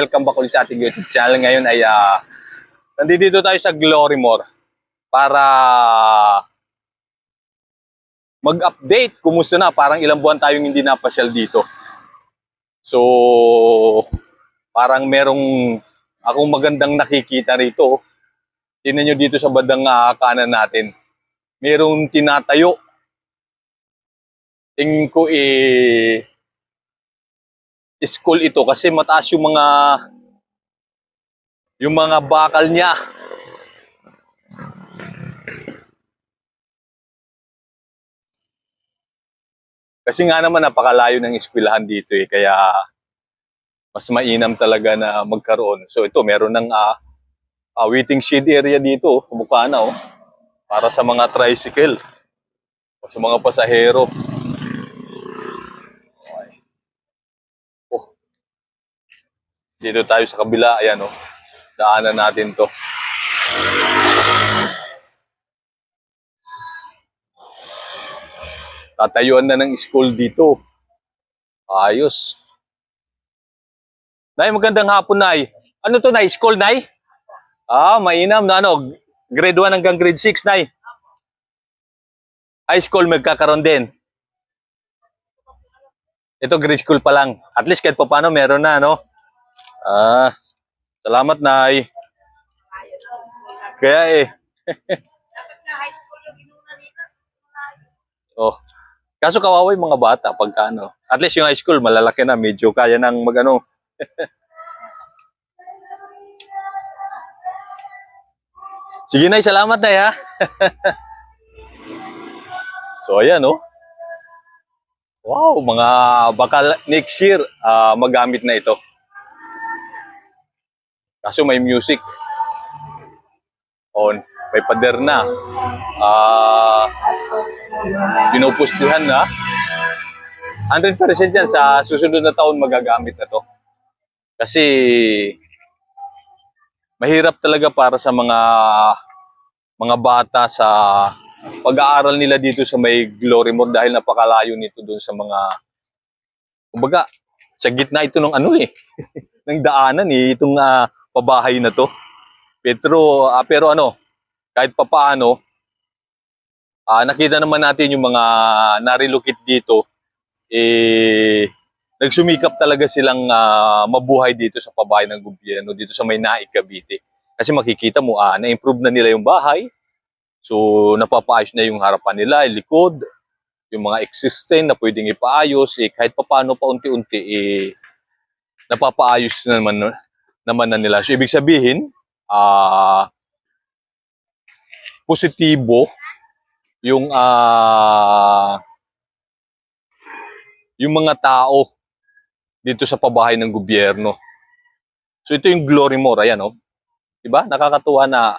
Welcome back ulit sa ating YouTube channel. Ngayon ay ah, nandito tayo sa Glorymore para mag-update. Kumusta na? Parang ilang buwan tayong hindi napasyal dito. So, parang merong akong magandang nakikita rito. Tingnan nyo dito sa bandang ah, kanan natin. Merong tinatayo. Tingin ko eh, school ito kasi mataas yung mga yung mga bakal niya. Kasi nga naman napakalayo ng eskwelahan dito eh kaya mas mainam talaga na magkaroon. So ito meron ng ah, ah, waiting shed area dito, oh. kumukha na oh. Para sa mga tricycle o sa mga pasahero. Dito tayo sa kabila, ayan oh. Daanan natin to. Tatayuan na ng school dito. Ayos. Nay, magandang hapon, Nay. Ano to, Nay? School, Nay? Ah, mainam na ano, grade 1 hanggang grade 6, Nay. High school magkakaroon din. Ito grade school pa lang. At least kahit pa paano meron na, no? Ah, salamat, Nay. Kaya eh. Oh. Kaso kawawa yung mga bata pagka ano. At least yung high school, malalaki na. Medyo kaya nang magano. Sige na, salamat na ha. so ayan oh. Wow, mga bakal next year ah, magamit na ito. Kaso may music. On, may pader na. Ah, pinupustihan na. 100% yan sa susunod na taon magagamit na to. Kasi mahirap talaga para sa mga mga bata sa pag-aaral nila dito sa may Glory Mall dahil napakalayo nito doon sa mga kumbaga sa gitna ito ng ano eh ng daanan eh itong ah, pabahay na to. Pero ah, pero ano kahit papaano Ah, nakita naman natin yung mga narilocate dito, eh, nagsumikap talaga silang ah, mabuhay dito sa pabahay ng gobyerno, dito sa may Cavite. Kasi makikita mo, ah, na-improve na nila yung bahay. So, napapaayos na yung harapan nila, yung likod, yung mga existing na pwedeng ipaayos, eh, kahit papaano paunti-unti, eh, napapaayos na naman, naman na nila. So, ibig sabihin, ah, positibo yung ah yung mga tao dito sa pabahay ng gobyerno. So ito yung Glory More, ayan oh. 'Di ba? Nakakatuwa na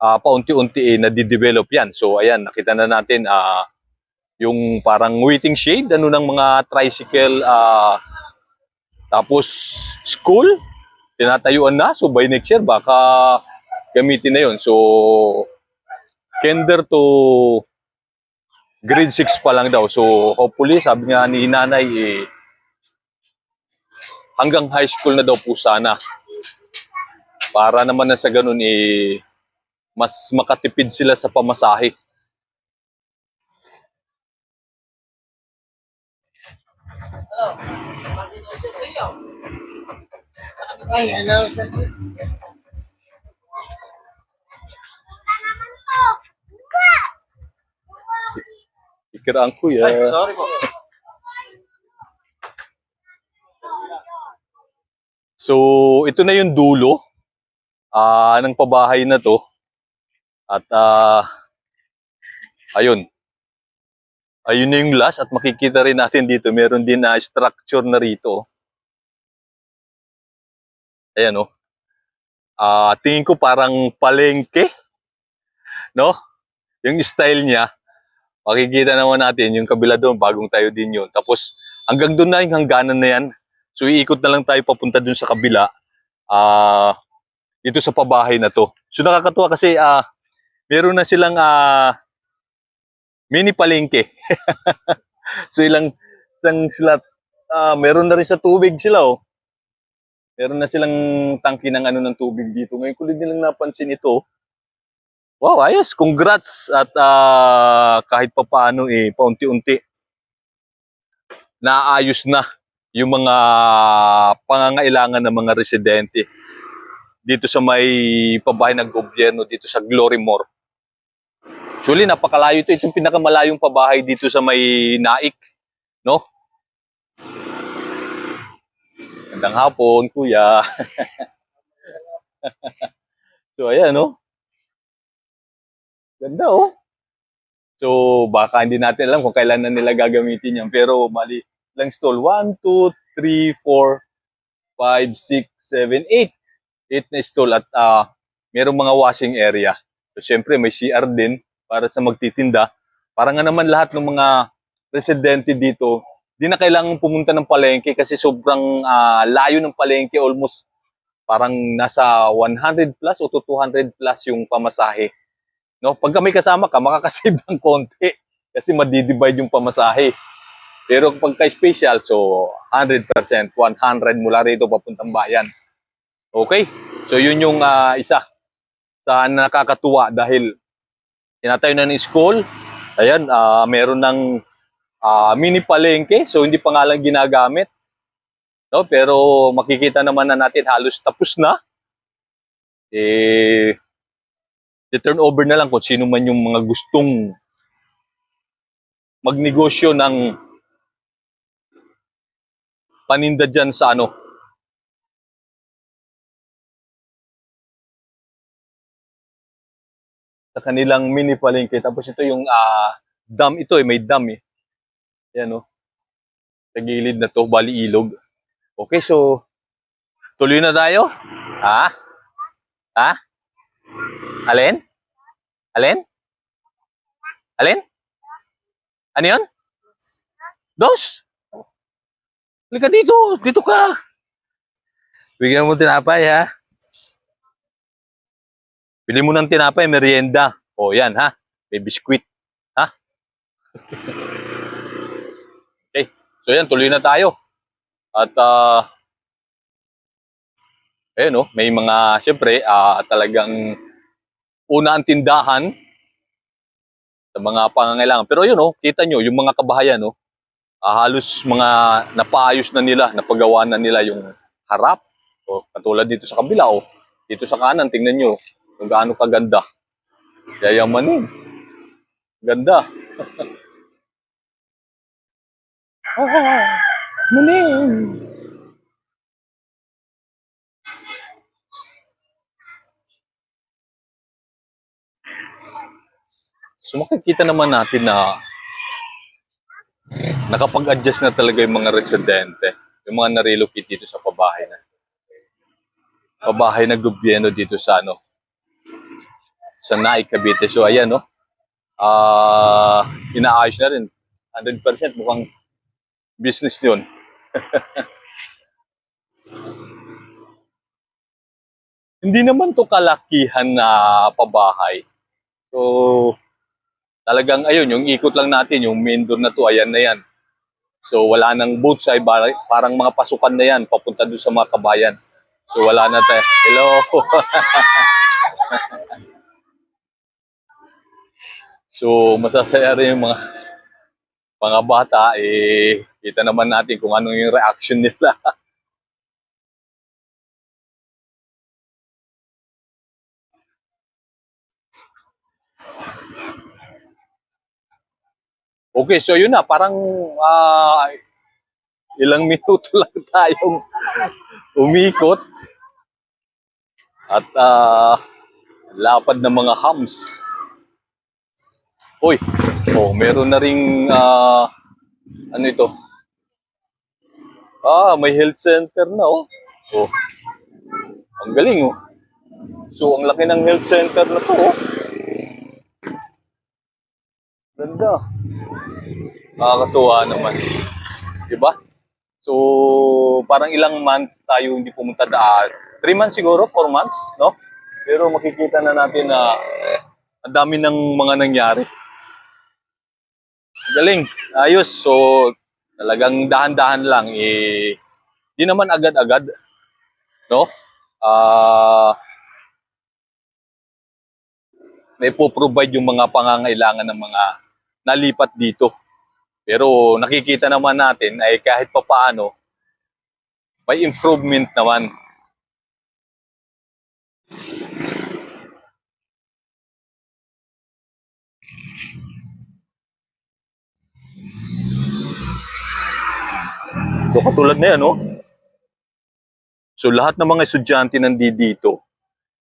ah, paunti-unti eh, nadidevelop 'yan. So ayan, nakita na natin ah yung parang waiting shade ano ng mga tricycle ah tapos school tinatayuan na. So by next year baka gamitin na 'yon. So kinder to grade 6 pa lang daw. So, hopefully, sabi nga ni nanay, eh, hanggang high school na daw po sana. Para naman na sa ganun, eh, mas makatipid sila sa pamasahe. Ay, ano sa... Ikiraan ko ya. sorry po. So, ito na yung dulo ah ng pabahay na to. At ah ayun. Ayun na yung last at makikita rin natin dito, meron din na structure na rito. Ayan oh. Ah, tingin ko parang palengke. No? Yung style niya. Makikita naman natin yung kabila doon, bagong tayo din yun. Tapos hanggang doon na yung hangganan na yan. So iikot na lang tayo papunta doon sa kabila. Ah, dito sa pabahay na to. So nakakatuwa kasi ah meron na silang ah mini palengke. so ilang isang sila ah meron na rin sa tubig sila oh. Meron na silang tangki ng ano ng tubig dito. Ngayon ko din nilang napansin ito. Wow, ayos. Congrats. At ah, kahit pa paano eh, paunti-unti, naayos na yung mga pangangailangan ng mga residente dito sa may pabahay ng gobyerno, dito sa Glorymore. Actually, napakalayo ito. Ito yung pinakamalayong pabahay dito sa may Naik. No? Magandang hapon, kuya. so, ayan, no? Ganda, oh. So, baka hindi natin alam kung kailan na nila gagamitin yan. Pero, mali lang stall. 1, 2, 3, 4, 5, 6, 7, 8. 8 na stall at ah, merong mga washing area. So, syempre, may CR din para sa magtitinda. Para nga naman lahat ng mga residente dito, di na kailangan pumunta ng palengke kasi sobrang ah, layo ng palengke. Almost parang nasa 100 plus o to 200 plus yung pamasahe. No? Pagka may kasama ka, makakasave ng konti kasi madidivide yung pamasahe. Pero kapag ka-special, so 100%, 100 mula rito papuntang bayan. Okay? So yun yung ah, isa sa nakakatuwa dahil tinatayo na ng school. Ayan, ah, meron ng ah, mini palengke. So hindi pa nga lang ginagamit. No, pero makikita naman na natin halos tapos na. Eh, i-turn over na lang kung sino man yung mga gustong magnegosyo ng paninda dyan sa ano. Sa kanilang mini palengke. Tapos ito yung ah, dam ito eh, may dam eh. Yan oh. Sa gilid na to, bali ilog. Okay, so tuloy na tayo. Ha? Ha? Alin? Alin? Alin? Ano yun? Dos? Halika dito. Dito ka. Bigyan mo tinapay, ha? Bili mo ng tinapay, merienda. O, yan, ha? May biskwit. Ha? So, yan. Tuloy na tayo. At, ah, ayun, no? May mga, syempre, ah, talagang una ang tindahan sa mga pangangailangan. Pero yun, oh, kita nyo, yung mga kabahayan, oh, ah, halos mga napaayos na nila, napagawa na nila yung harap. O, katulad dito sa kabila, oh, dito sa kanan, tingnan nyo kung gaano kaganda. Yayamanin. Ganda. ah, manin. So makikita naman natin na nakapag-adjust na talaga yung mga residente, yung mga na-relocate dito sa pabahay na. Pabahay na gobyerno dito sa ano, sa Naik, Cavite. So ayan no, ah inaayos na rin. 100% mukhang business yun. Hindi naman to kalakihan na pabahay. So, talagang ayun, yung ikot lang natin, yung main door na to, ayan na yan. So wala nang side, bar- parang mga pasukan na yan, papunta doon sa mga kabayan. So wala na tayo. Hello! so masasaya rin yung mga mga bata, eh, kita naman natin kung ano yung reaction nila. Okay, so yun na, parang ah, ilang minuto lang tayong umikot. At ah, lapad ng mga hams. Uy, oh, meron na ring ah, ano ito? Ah, may health center na oh. Oh. Ang galing oh. So, ang laki ng health center na to oh. Ganda. Nakakatuwa naman. Diba? So, parang ilang months tayo hindi pumunta daan. Three months siguro, four months, no? Pero makikita na natin na ang dami ng mga nangyari. Galing. Ayos. So, talagang dahan-dahan lang. Eh, di naman agad-agad. no? Ah may po-provide yung mga pangangailangan ng mga nalipat dito. Pero nakikita naman natin ay kahit papaano may improvement naman. So katulad na yan, no? So lahat ng mga estudyante nandito dito,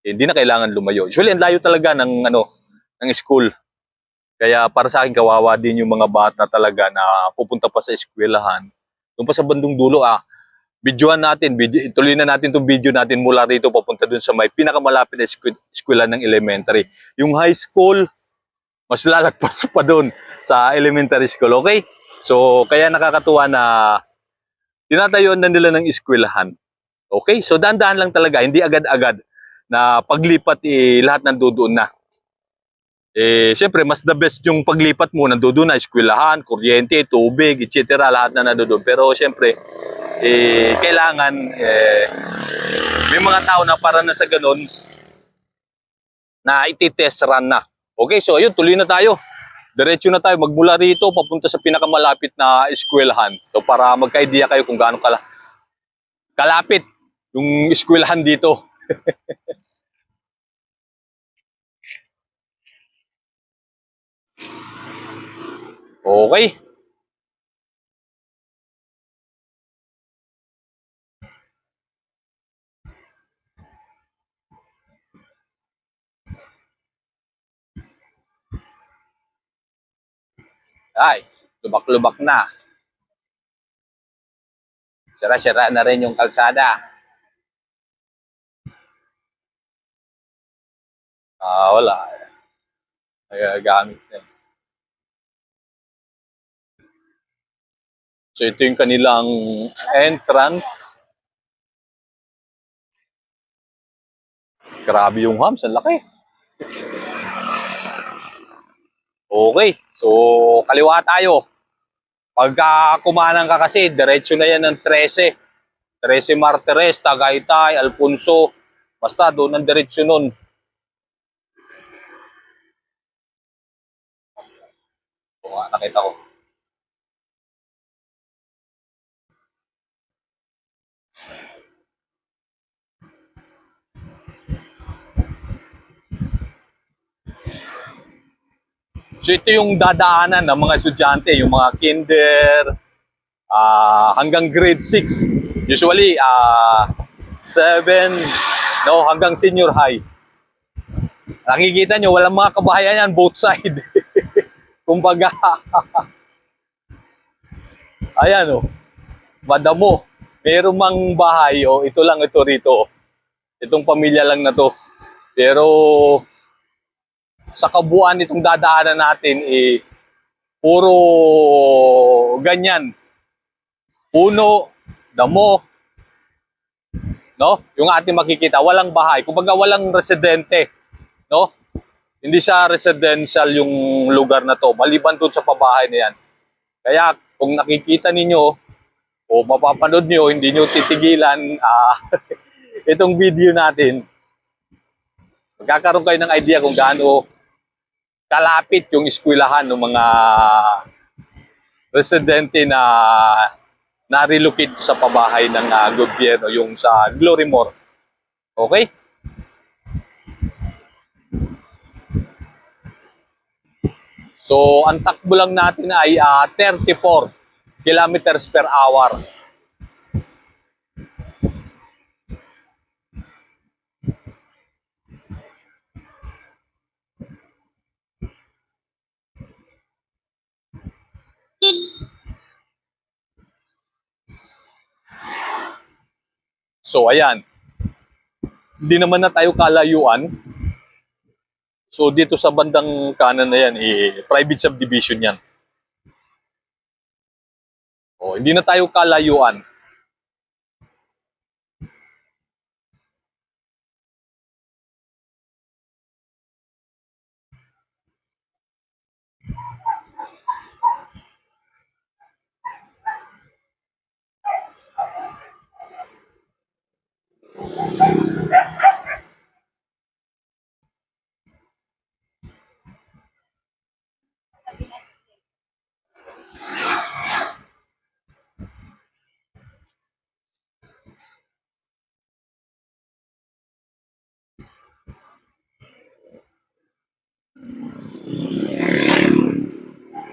eh, hindi na kailangan lumayo. Usually, ang layo talaga ng, ano, ng school. Kaya para sa akin, kawawa din yung mga bata talaga na pupunta pa sa eskwelahan. Doon pa sa bandong dulo, ah, videoan natin, video, ituloy na natin itong video natin mula rito papunta dun sa may pinakamalapit na eskwela, ng elementary. Yung high school, mas lalagpas pa doon sa elementary school, okay? So, kaya nakakatuwa na tinatayuan na nila ng eskwelahan. Okay? So, dahan-dahan lang talaga, hindi agad-agad na paglipat eh, lahat nandoon na. Eh, siyempre, mas the best yung paglipat mo, nandoon na, eskwelahan, kuryente, tubig, etc. Lahat na nandoon. Pero, siyempre, eh, kailangan, eh, may mga tao na para na sa ganun, na iti-test run na. Okay, so ayun, tuloy na tayo. Diretso na tayo, magmula rito, papunta sa pinakamalapit na eskwelahan. So, para magka-idea kayo kung gaano kala kalapit yung eskwelahan dito. Okay. Ay, lubak-lubak na. Sira-sira na rin yung kalsada. Ah, wala. Ay, gamit na. eh. So ito yung kanilang entrance. Grabe yung hams, ang laki. Okay, so kaliwa tayo. Pagka kumanang ka kasi, diretso na yan ng 13. 13 Martires, Tagaytay, Alfonso. Basta doon ang diretso nun. Oo nga, nakita ko. So ito yung dadaanan ng mga estudyante, yung mga kinder ah, hanggang grade 6. Usually ah 7 no hanggang senior high. Nakikita nyo, walang mga kabahayan yan, both side. Kumbaga, ayan o, madamo. Meron mang bahay, o, ito lang ito rito. Itong pamilya lang na to. Pero, sa kabuuan itong dadaanan natin eh puro ganyan. Puno, damo, no? Yung ating makikita, walang bahay. Kumbaga walang residente, no? Hindi siya residential yung lugar na to, maliban doon sa pabahay na yan. Kaya kung nakikita ninyo o mapapanood nyo, hindi nyo titigilan ah, itong video natin. Magkakaroon kayo ng idea kung gaano kalapit yung eskwelahan ng mga residente na na-relocate sa pabahay ng ah, gobyerno, yung sa Glorymore. Okay? So, ang takbo lang natin ay ah, 34 kilometers per hour. So, ayan. Hindi naman na tayo kalayuan. So, dito sa bandang kanan na yan, eh, private subdivision yan. Oh, hindi na tayo kalayuan.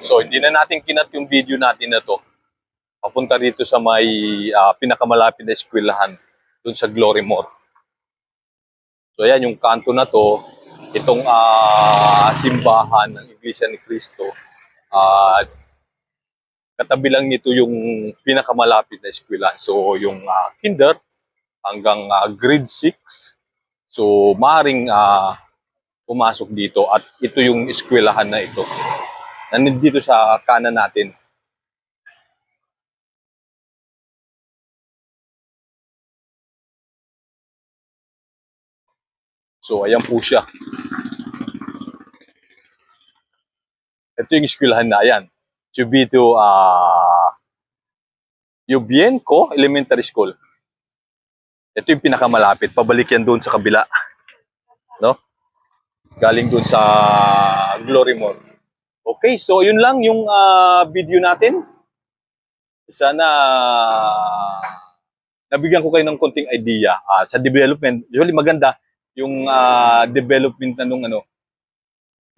So, hindi na natin kinat yung video natin na to. Papunta rito sa may ah, pinakamalapit na eskwelahan, dun sa Glory Mall. So, ayan, yung kanto na to, itong ah, simbahan ng Iglesia ni Cristo. At katabi lang nito yung pinakamalapit na eskwelahan. So, yung ah, kinder hanggang ah, grade 6. So, maring ah, pumasok dito at ito yung eskwelahan na ito nandito sa kanan natin. So, ayan po siya. Ito yung eskwelahan na, ayan. Chubito, ah, Yubienko Elementary School. Ito yung pinakamalapit. Pabalik yan doon sa kabila. No? Galing doon sa Glory Mall. Okay, so yun lang yung ah, video natin. Sana nabigyan ko kayo ng konting idea ah, sa development. Usually maganda yung ah, development na nung ano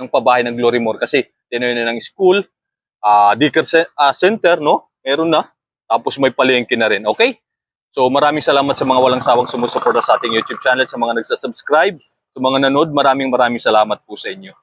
ng pabahay ng Glory More kasi tinayo na ng school, ah daycare ah, center, no? Meron na. Tapos may palengke na rin. Okay? So maraming salamat sa mga walang sawang sumusuporta sa ating YouTube channel, sa mga nagsa-subscribe, sa mga nanood, maraming maraming salamat po sa inyo.